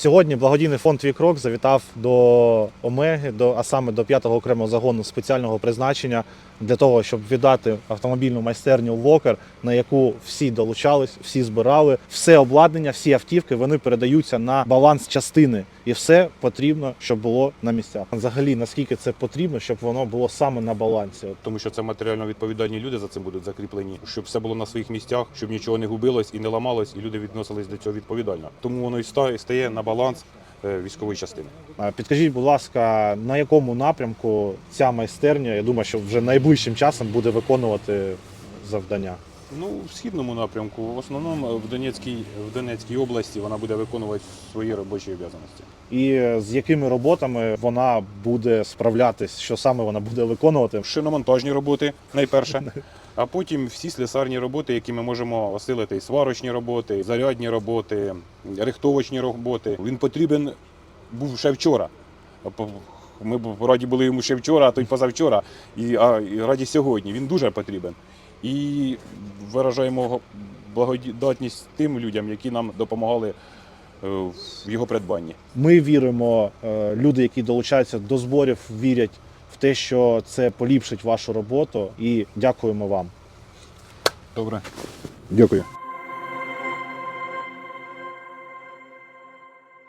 Сьогодні благодійний фонд «Твій крок» завітав до Омеги, до, а саме до 5-го окремого загону спеціального призначення для того, щоб віддати автомобільну майстерню Вокер, на яку всі долучались, всі збирали, все обладнання, всі автівки вони передаються на баланс частини, і все потрібно, щоб було на місцях. Взагалі, наскільки це потрібно, щоб воно було саме на балансі. Тому що це матеріально відповідальні люди за цим будуть закріплені, щоб все було на своїх місцях, щоб нічого не губилось і не ламалось, і люди відносились до цього відповідально. Тому воно і стає на баланс е, військової частини. Підкажіть, будь ласка, на якому напрямку ця майстерня, я думаю, що вже найближчим часом буде виконувати завдання. Ну, в східному напрямку, в основному в Донецькій, в Донецькій області вона буде виконувати свої робочі обов'язки. І з якими роботами вона буде справлятись, що саме вона буде виконувати? Шиномонтажні роботи найперше, а потім всі слесарні роботи, які ми можемо осилити, і сварочні роботи, і зарядні роботи, рихтовочні роботи. Він потрібен був ще вчора. Ми раді були йому ще вчора, а то й позавчора, і, а, і раді сьогодні. Він дуже потрібен. І виражаємо благодатність тим людям, які нам допомагали е, в його придбанні. Ми віримо, е, люди, які долучаються до зборів, вірять в те, що це поліпшить вашу роботу. І дякуємо вам. Добре. Дякую.